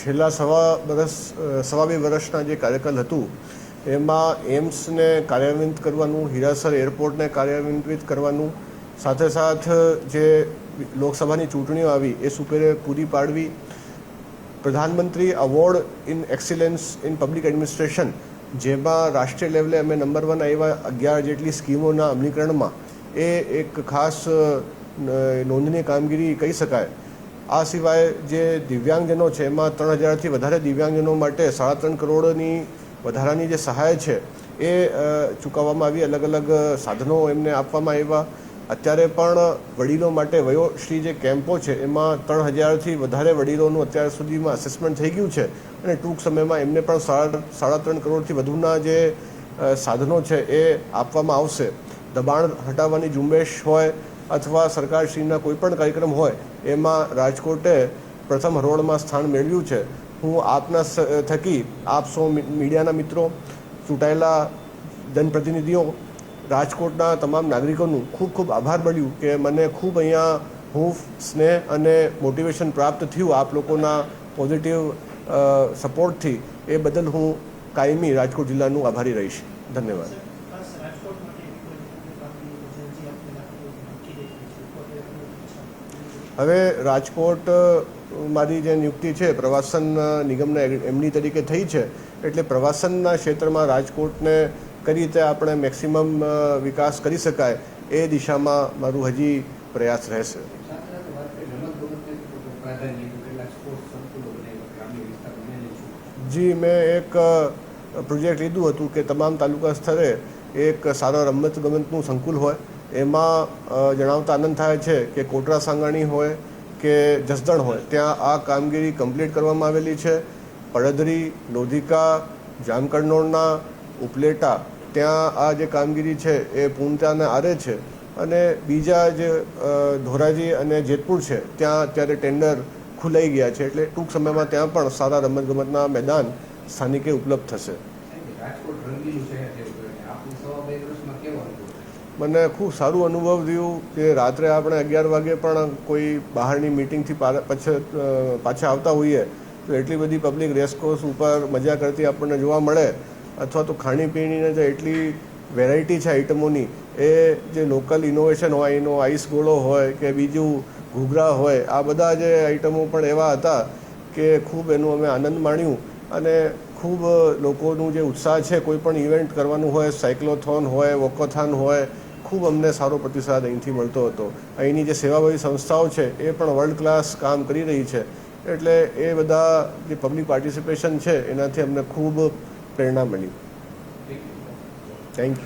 છેલ્લા સવા વર્ષ સવા બે વર્ષના જે કાર્યકાલ હતું, એમાં એમ્સને કાર્યાન્વિત કરવાનું, હિરાસર એરપોર્ટને કાર્યાન્વિત કરવાનું, સાથે સાથ જે લોકસભાની ચૂંટણીઓ આવી, એ સુપેરે પૂરી પાડવી, પ્રધાનમંત્રી award in excellence in public administration જેમાં રાષ્ટ્રીય લેવલે અમે નંબર વન આવ્યા અગિયાર જેટલી સ્કીમોના અમલીકરણમાં, એ એક ખાસ નોંધની કામગીરી કહી શકાય. આ સિવાય જે દિવ્યાંગજનો છે, એમાં ત્રણ હજારથી વધારે દિવ્યાંગજનો માટે સાડા ત્રણ કરોડની વધારાની જે સહાય છે, એ ચૂકવવામાં આવી. અલગ અલગ સાધનો એમને આપવામાં આવ્યા. અત્યારે પણ વડીલો માટે વયોશ્રી જે કેમ્પો છે, એમાં ત્રણ હજારથી વધારે વડીલોનું અત્યાર સુધીમાં અસેસમેન્ટ થઈ ગયું છે અને ટૂંક સમયમાં એમને પણ સાડા સાડા ત્રણ કરોડથી વધુના જે સાધનો છે, એ આપવામાં આવશે. દબાણ હટાવવાની ઝુંબેશ હોય અથવા સરકારશ્રીના કોઈ પણ કાર્યક્રમ હોય, એમાં રાજકોટે પ્રથમ હરોળમાં સ્થાન મેળવ્યું છે. હું આપના થકી આપ સૌ મીડિયાના મિત્રો, ચૂંટાયેલા જનપ્રતિનિધિઓ, રાજકોટના તમામ નાગરિકોનું ખૂબ ખૂબ આભાર મળ્યું કે મને ખૂબ અહીંયા હું સ્નેહ અને મોટિવેશન પ્રાપ્ત થયું આપ લોકોના પોઝિટિવ સપોર્ટથી. એ બદલ હું કાયમી રાજકોટ જિલ્લાનું આભારી રહીશ. ધન્યવાદ ખાસ રાજકોટ માટે એવી કોઈ કામગીરી છે જે આપણે નક્કી રહી છે પોતે ઈચ્છા હવે રાજકોટ મારી જે નિયુક્તિ છે, પ્રવાસન નિગમના એમની તરીકે થઈ છે, એટલે પ્રવાસનના ક્ષેત્રમાં રાજકોટને કઈ રીતે આપણે મેક્સિમમ વિકાસ કરી શકાય એ દિશામાં મારું હજી પ્રયાસ રહેશે. જી, મેં એક પ્રોજેક્ટ લીધું હતું કે તમામ તાલુકા સ્તરે એક સારા રમત ગમતનું સંકુલ હોય. એમાં જણાવતા આનંદ થાય છે કે કોટરા સાંગાણી હોય કે જસદણ હોય, ત્યાં આ કામગીરી કમ્પ્લીટ કરવામાં આવેલી છે. પડદરી લોધિકા જામકડનોળના ઉપલેટા, ત્યાં આ જે કામગીરી છે એ પૂર્ણતાને આરે છે. અને બીજા જે ધોરાજી અને જેતપુર છે, ત્યાં અત્યારે ટેન્ડર ખુલાઈ ગયા છે, એટલે ટૂંક સમયમાં ત્યાં પણ સારા રમતગમતના મેદાન સ્થાનિકે ઉપલબ્ધ થશે. મને ખૂબ સારું અનુભવ થયું કે રાત્રે આપણે અગિયાર વાગે પણ કોઈ બહારની મિટિંગથી પાછળ પાછા આવતા હોઈએ, તો એટલી બધી પબ્લિક રેસકોર્સ ઉપર મજા કરતી આપણને જોવા મળે, અથવા તો ખાણીપીણીને જે એટલી વેરાયટી છે આઇટમોની એ જે લોકલ ઇનોવેશન હોય, એનો આઈસ ગોળો હોય કે બીજું ઘૂઘરા હોય, આ બધા જે આઇટમો પણ એવા હતા કે ખૂબ એનું અમે આનંદ માણ્યું. અને ખૂબ લોકોનું જે ઉત્સાહ છે, કોઈ પણ ઇવેન્ટ કરવાનું હોય સાયક્લોથોન હોય વોકોથાન હોય ખૂબ અમને સારો પ્રતિસાદ અહીંથી મળતો હતો. અહીંની જે સેવાભાવી સંસ્થાઓ છે, એ પણ વર્લ્ડ ક્લાસ કામ કરી રહી છે. એટલે એ બધા જે પબ્લિક પાર્ટિસિપેશન છે, એનાથી અમને ખૂબ પ્રેરણા મળી. Thank you